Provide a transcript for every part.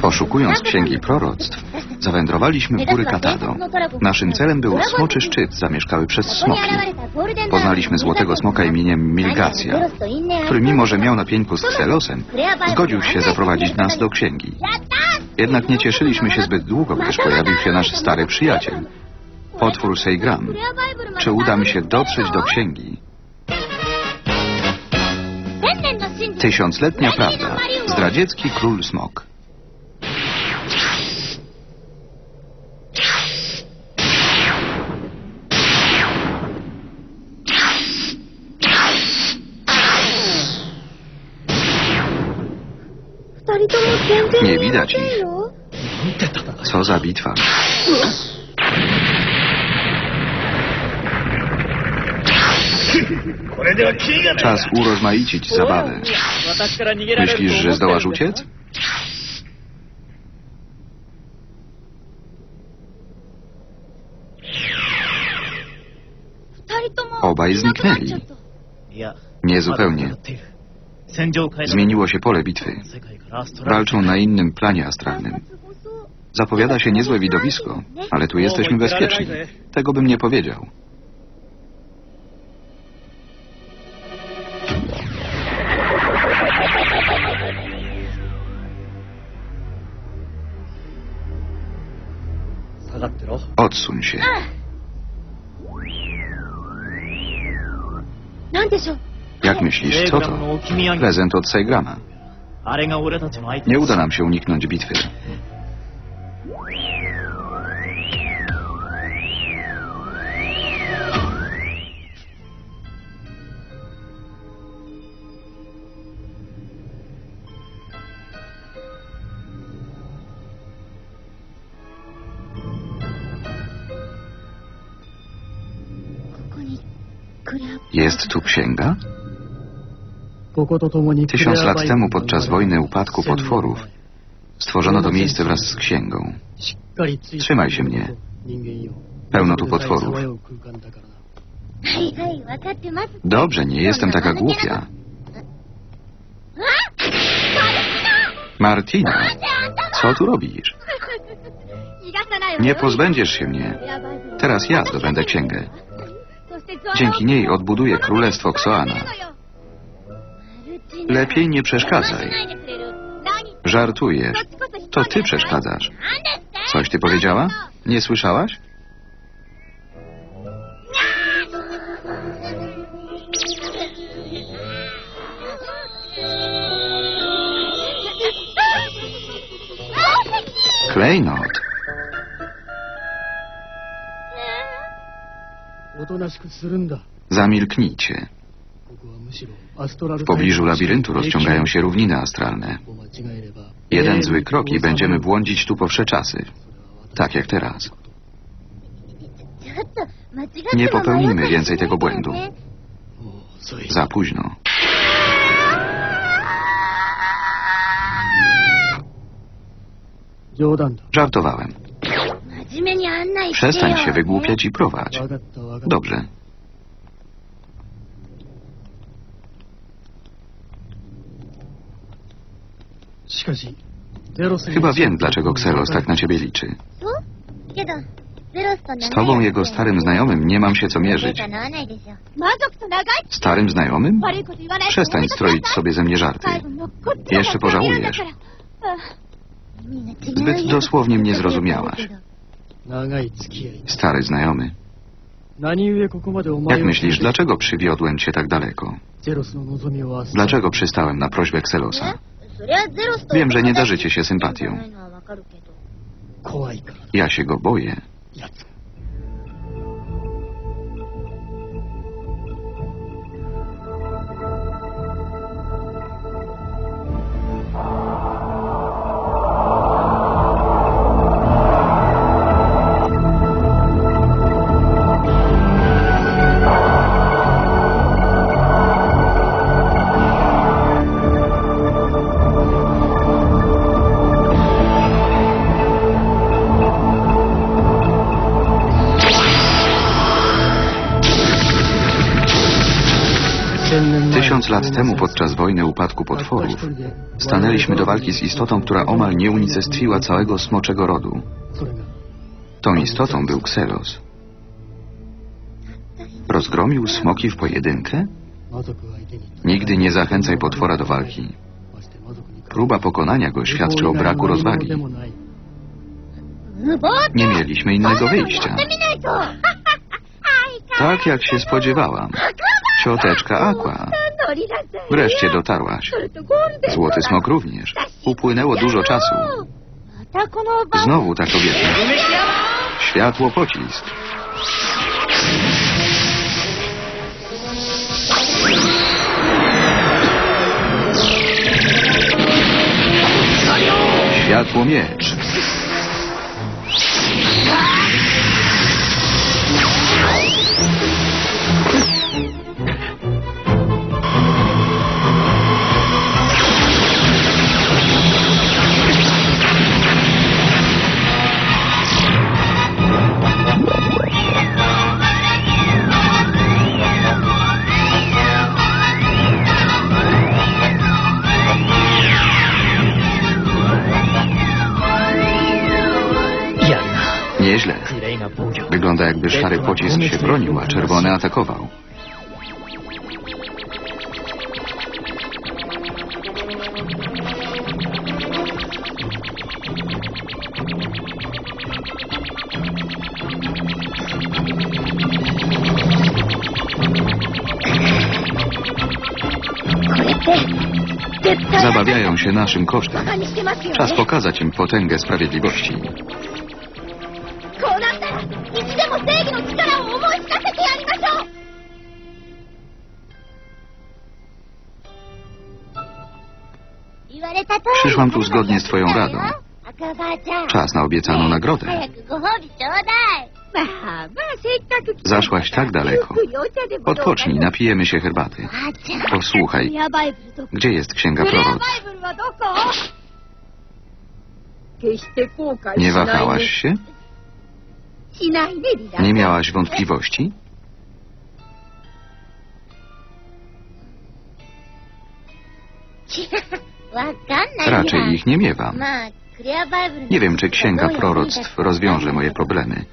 Poszukując księgi proroctw, zawędrowaliśmy w góry Katado. Naszym celem był smoczy szczyt zamieszkały przez smoki. Poznaliśmy złotego smoka imieniem Milgacja, który mimo, że miał na pieńku z Xelosem, zgodził się zaprowadzić nas do księgi. Jednak nie cieszyliśmy się zbyt długo, gdyż pojawił się nasz stary przyjaciel, potwór Seigram. Czy uda mi się dotrzeć do księgi? Tysiącletnia prawda. Zdradziecki król smok. Nie widać ich. Co za bitwa. Czas urozmaicić zabawę. Myślisz, że zdołasz uciec? Obaj zniknęli. Niezupełnie. Zmieniło się pole bitwy. Walczą na innym planie astralnym. Zapowiada się niezłe widowisko, ale tu jesteśmy bezpieczni. Tego bym nie powiedział. Odsuń się. Jak myślisz, co to? Prezent od Sejgrama. Nie uda nam się uniknąć bitwy. Jest tu księga? Tysiąc lat temu podczas wojny upadku potworów stworzono to miejsce wraz z księgą. Trzymaj się mnie. Pełno tu potworów. Dobrze, nie jestem taka głupia. Martina, co tu robisz? Nie pozbędziesz się mnie. Teraz ja zdobędę księgę. Dzięki niej odbuduję królestwo Xoana. Lepiej nie przeszkadzaj. Żartujesz. To ty przeszkadzasz. Coś ty powiedziała? Nie słyszałaś? Klejnot. Zamilknijcie. W pobliżu labiryntu rozciągają się równiny astralne. Jeden zły krok i będziemy błądzić tu po wsze czasy. Tak jak teraz. Nie popełnimy więcej tego błędu. Za późno. Żartowałem. Przestań się wygłupiać i prowadź. Dobrze. Chyba wiem, dlaczego Xeros tak na ciebie liczy. Z tobą, jego starym znajomym, nie mam się co mierzyć. Starym znajomym? Przestań stroić sobie ze mnie żarty. Jeszcze pożałujesz. Zbyt dosłownie mnie zrozumiałaś. Stary znajomy. Jak myślisz, dlaczego przywiodłem cię tak daleko? Dlaczego przystałem na prośbę Xelosa? Wiem, że nie darzycie się sympatią. Ja się go boję. Tysiąc lat temu podczas wojny upadku potworów stanęliśmy do walki z istotą, która omal nie unicestwiła całego smoczego rodu. Tą istotą był Kselos. Rozgromił smoki w pojedynkę? Nigdy nie zachęcaj potwora do walki. Próba pokonania go świadczy o braku rozwagi. Nie mieliśmy innego wyjścia. Tak jak się spodziewałam. Cioteczka Aqua. Wreszcie dotarłaś. Złoty smok również. Upłynęło dużo czasu. Znowu ta kobieta. Światło pocisk. Światło miecz. źle. Wygląda jakby szary pocisk się bronił, a czerwony atakował. Zabawiają się naszym kosztem. Czas pokazać im potęgę sprawiedliwości. Przyszłam tu zgodnie z twoją radą. Czas na obiecaną nagrodę. Zaszłaś tak daleko. Odpocznij, napijemy się herbaty. Posłuchaj, gdzie jest księga proroctw? Nie wahałaś się? Nie miałaś wątpliwości? Raczej ich nie miewam. Nie wiem, czy księga proroctw rozwiąże moje problemy,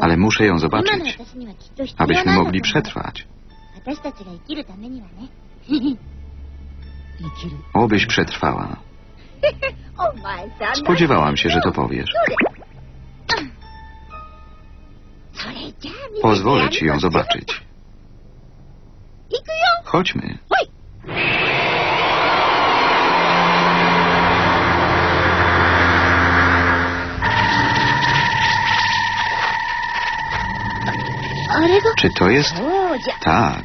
ale muszę ją zobaczyć, abyśmy mogli przetrwać. Obyś przetrwała. Spodziewałam się, że to powiesz. Pozwolę ci ją zobaczyć. Chodźmy. Czy to jest... Tak.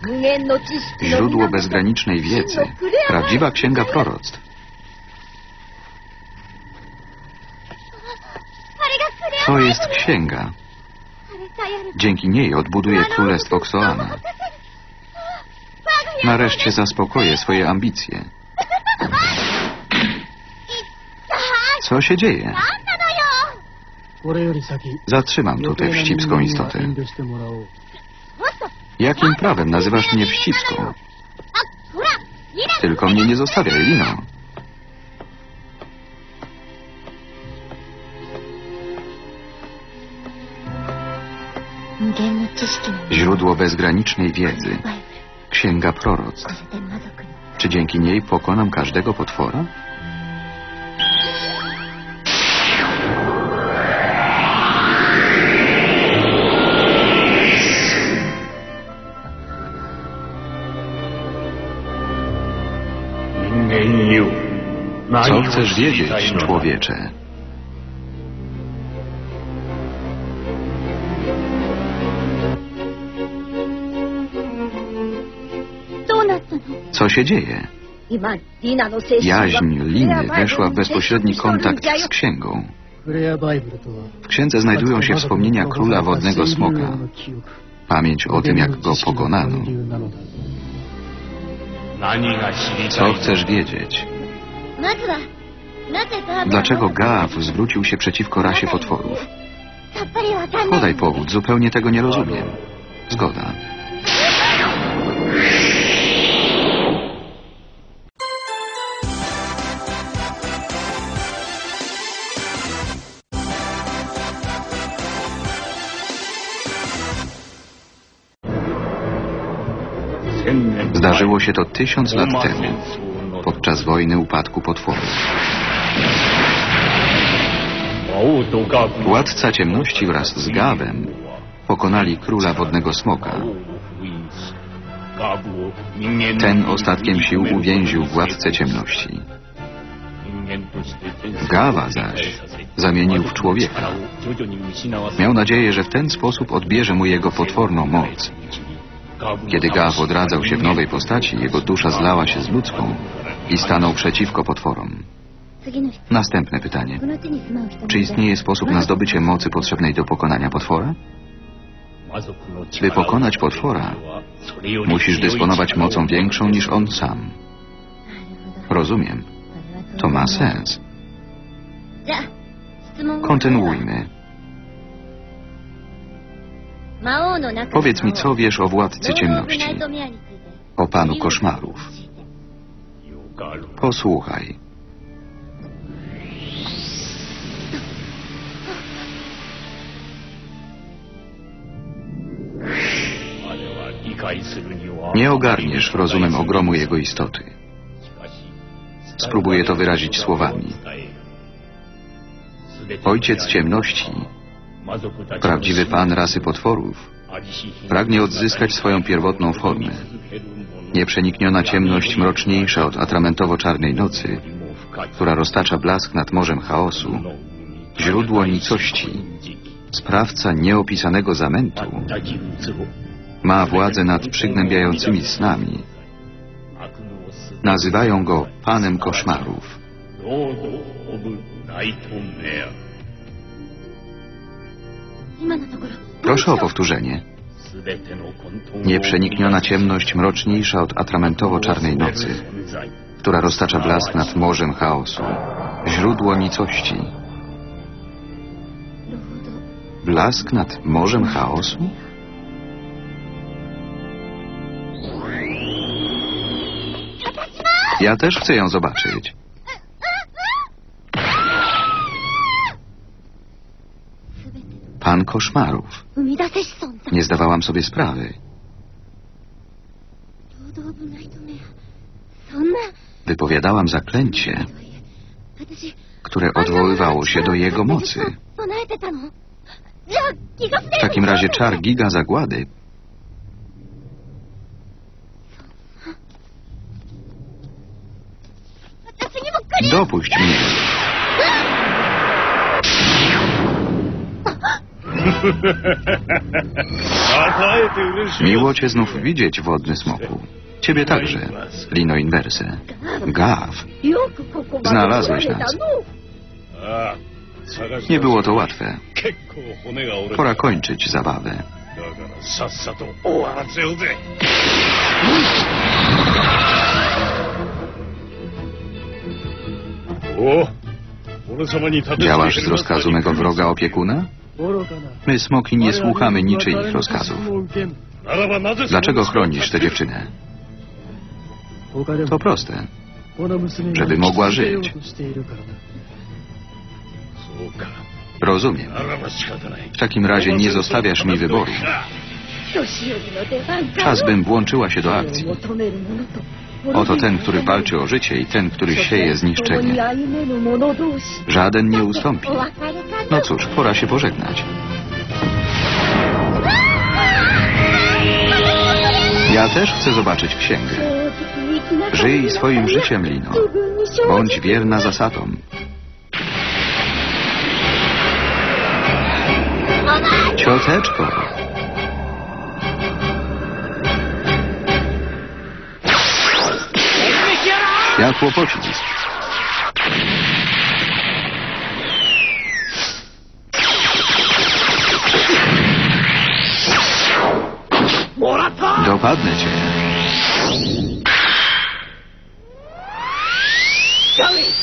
Źródło bezgranicznej wiedzy. Prawdziwa księga proroctw. To jest księga. Dzięki niej odbuduje królestwo Xoana. Nareszcie zaspokoję swoje ambicje. Co się dzieje? Zatrzymam tu tę wścibską istotę. Jakim prawem nazywasz mnie wścibską? Tylko mnie nie zostawiaj, Lino. Źródło bezgranicznej wiedzy. Księga proroctw. Czy dzięki niej pokonam każdego potwora? Co chcesz wiedzieć, człowiecze? Co się dzieje? Jaźń liny weszła w bezpośredni kontakt z księgą. W księdze znajdują się wspomnienia króla wodnego smoka. Pamięć o tym, jak go pokonano. Co chcesz wiedzieć? Dlaczego Gaaf zwrócił się przeciwko rasie potworów? Podaj powód, zupełnie tego nie rozumiem. Zgoda. Zdarzyło się to tysiąc lat temu podczas wojny upadku potworów. Władca ciemności wraz z Gawem pokonali króla wodnego smoka. Ten ostatkiem sił uwięził władcę ciemności. Gawa zaś zamienił w człowieka. Miał nadzieję, że w ten sposób odbierze mu jego potworną moc. Kiedy Gaw odradzał się w nowej postaci, jego dusza zlała się z ludzką i stanął przeciwko potworom. Następne pytanie. Czy istnieje sposób na zdobycie mocy potrzebnej do pokonania potwora? By pokonać potwora, musisz dysponować mocą większą niż on sam. Rozumiem. To ma sens. Kontynuujmy. Powiedz mi, co wiesz o Władcy Ciemności, o Panu Koszmarów. Posłuchaj. Nie ogarniesz rozumem ogromu jego istoty. Spróbuję to wyrazić słowami. Ojciec ciemności, prawdziwy pan rasy potworów, pragnie odzyskać swoją pierwotną formę. Nieprzenikniona ciemność mroczniejsza od atramentowo-czarnej nocy, która roztacza blask nad morzem chaosu, źródło nicości, sprawca nieopisanego zamętu, ma władzę nad przygnębiającymi snami. Nazywają go Panem Koszmarów. Proszę o powtórzenie. Nieprzenikniona ciemność mroczniejsza od atramentowo-czarnej nocy, która roztacza blask nad morzem chaosu. Źródło nicości. Blask nad morzem chaosu? Ja też chcę ją zobaczyć. pan koszmarów. Nie zdawałam sobie sprawy. Wypowiadałam zaklęcie, które odwoływało się do jego mocy. W takim razie czar giga zagłady Dopuść mnie. Miło cię znów widzieć, wodny smoku. Ciebie także, Lino Inverse. Gaw, znalazłeś nas. Nie było to łatwe. Pora kończyć zabawę. Działasz z rozkazu mego wroga opiekuna? My, smoki, nie słuchamy niczyich rozkazów. Dlaczego chronisz tę dziewczynę? To proste. Żeby mogła żyć. Rozumiem. W takim razie nie zostawiasz mi wyboru. Czas bym włączyła się do akcji. Oto ten, który walczy o życie i ten, który sieje zniszczenie. Żaden nie ustąpi. No cóż, pora się pożegnać. Ja też chcę zobaczyć księgę. Żyj swoim życiem, Lino. Bądź wierna zasadom. Cioteczko. Światło pocisk.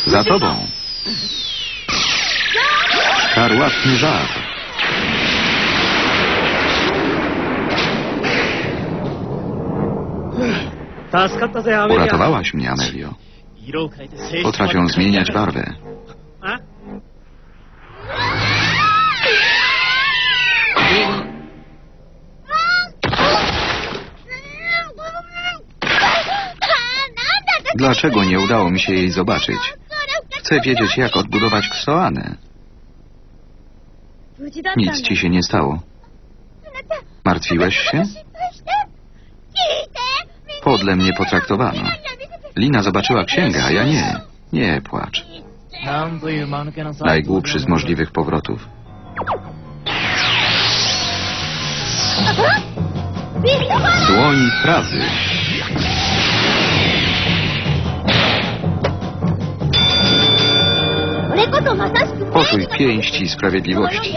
Za tobą. Karłatny żar. Uratowałaś mnie, Amelio. Potrafią zmieniać barwę. Dlaczego nie udało mi się jej zobaczyć? Chcę wiedzieć, jak odbudować Ksoanę. Nic ci się nie stało. Martwiłeś się? Podle mnie potraktowano. Lina zobaczyła księgę, a ja nie. Nie płacz. Najgłupszy z możliwych powrotów. Dłoń prawdy. Poczuj pięści sprawiedliwości.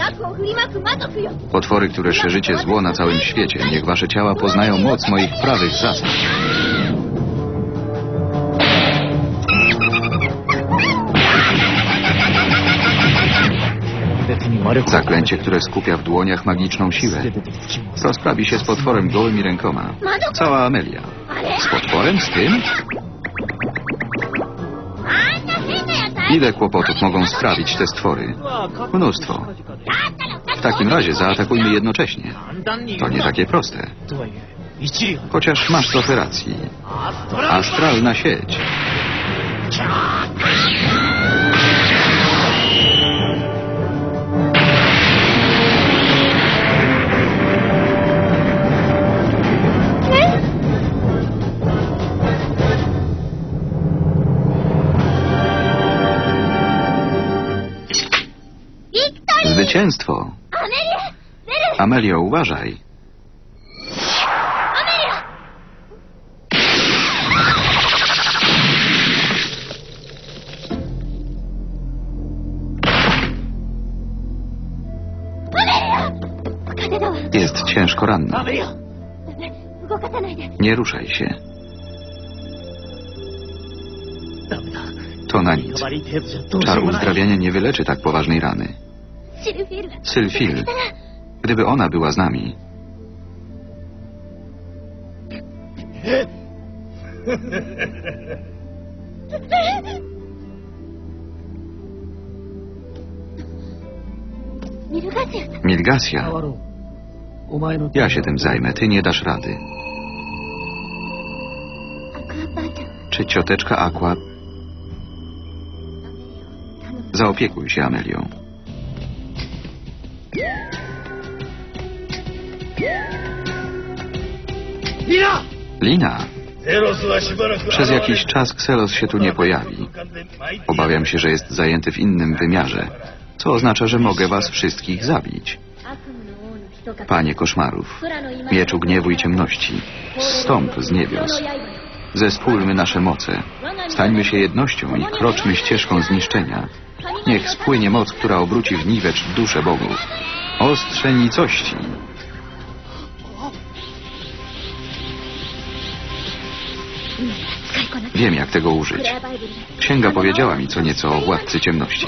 Potwory, które szerzycie zło na całym świecie, niech wasze ciała poznają moc moich prawych zasad. Zaklęcie, które skupia w dłoniach magiczną siłę. Rozprawi się z potworem gołymi rękoma. Cała Amelia. Z potworem? Z tym? Ile kłopotów mogą sprawić te stwory? Mnóstwo. W takim razie zaatakujmy jednocześnie. To nie takie proste. Chociaż masz trochę racji. Astralna sieć. Zwycięstwo. Amelio, uważaj. Jest ciężko ranna. Nie ruszaj się. To na nic. Czar uzdrawiania nie wyleczy tak poważnej rany. Sylfil, gdyby ona była z nami. Milgasia, ja się tym zajmę, ty nie dasz rady. Czy cioteczka Aqua... Zaopiekuj się Amelią. Lina! Przez jakiś czas Kselos się tu nie pojawi. Obawiam się, że jest zajęty w innym wymiarze, co oznacza, że mogę was wszystkich zabić. Panie koszmarów, mieczu gniewu i ciemności, zstąp z niebios. Zespólmy nasze moce, stańmy się jednością i kroczmy ścieżką zniszczenia. Niech spłynie moc, która obróci w niwecz duszę bogów. Ostrze nicości! Wiem, jak tego użyć. Księga powiedziała mi co nieco o Władcy Ciemności.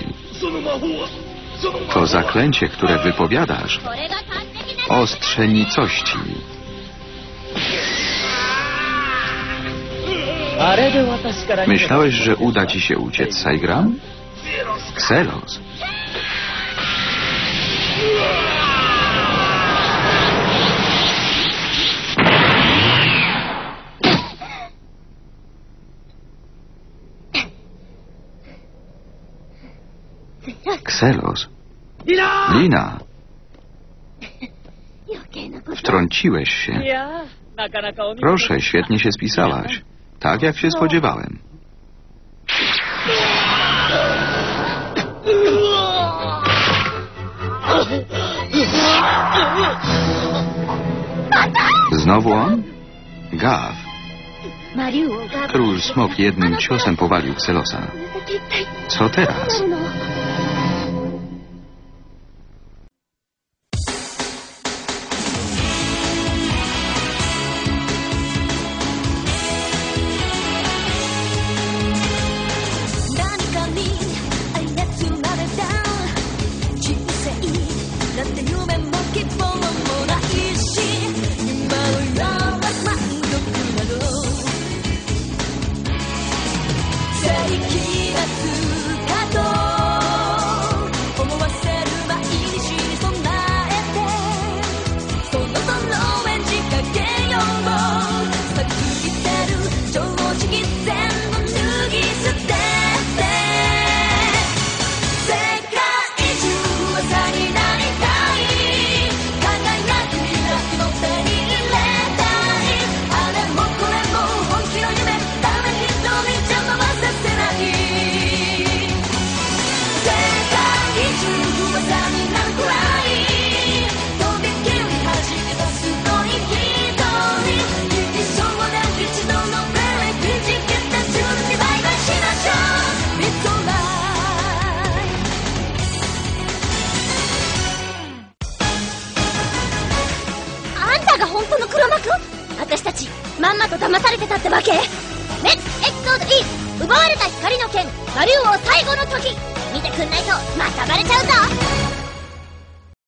To zaklęcie, które wypowiadasz, ostrze nicości. Myślałeś, że uda ci się uciec, Saigram? Xelos. Kselos. Lina! Wtrąciłeś się. Proszę, świetnie się spisałaś. Tak, jak się spodziewałem. Znowu on? Gaw. Król Smok jednym ciosem powalił Kselosa. Co teraz?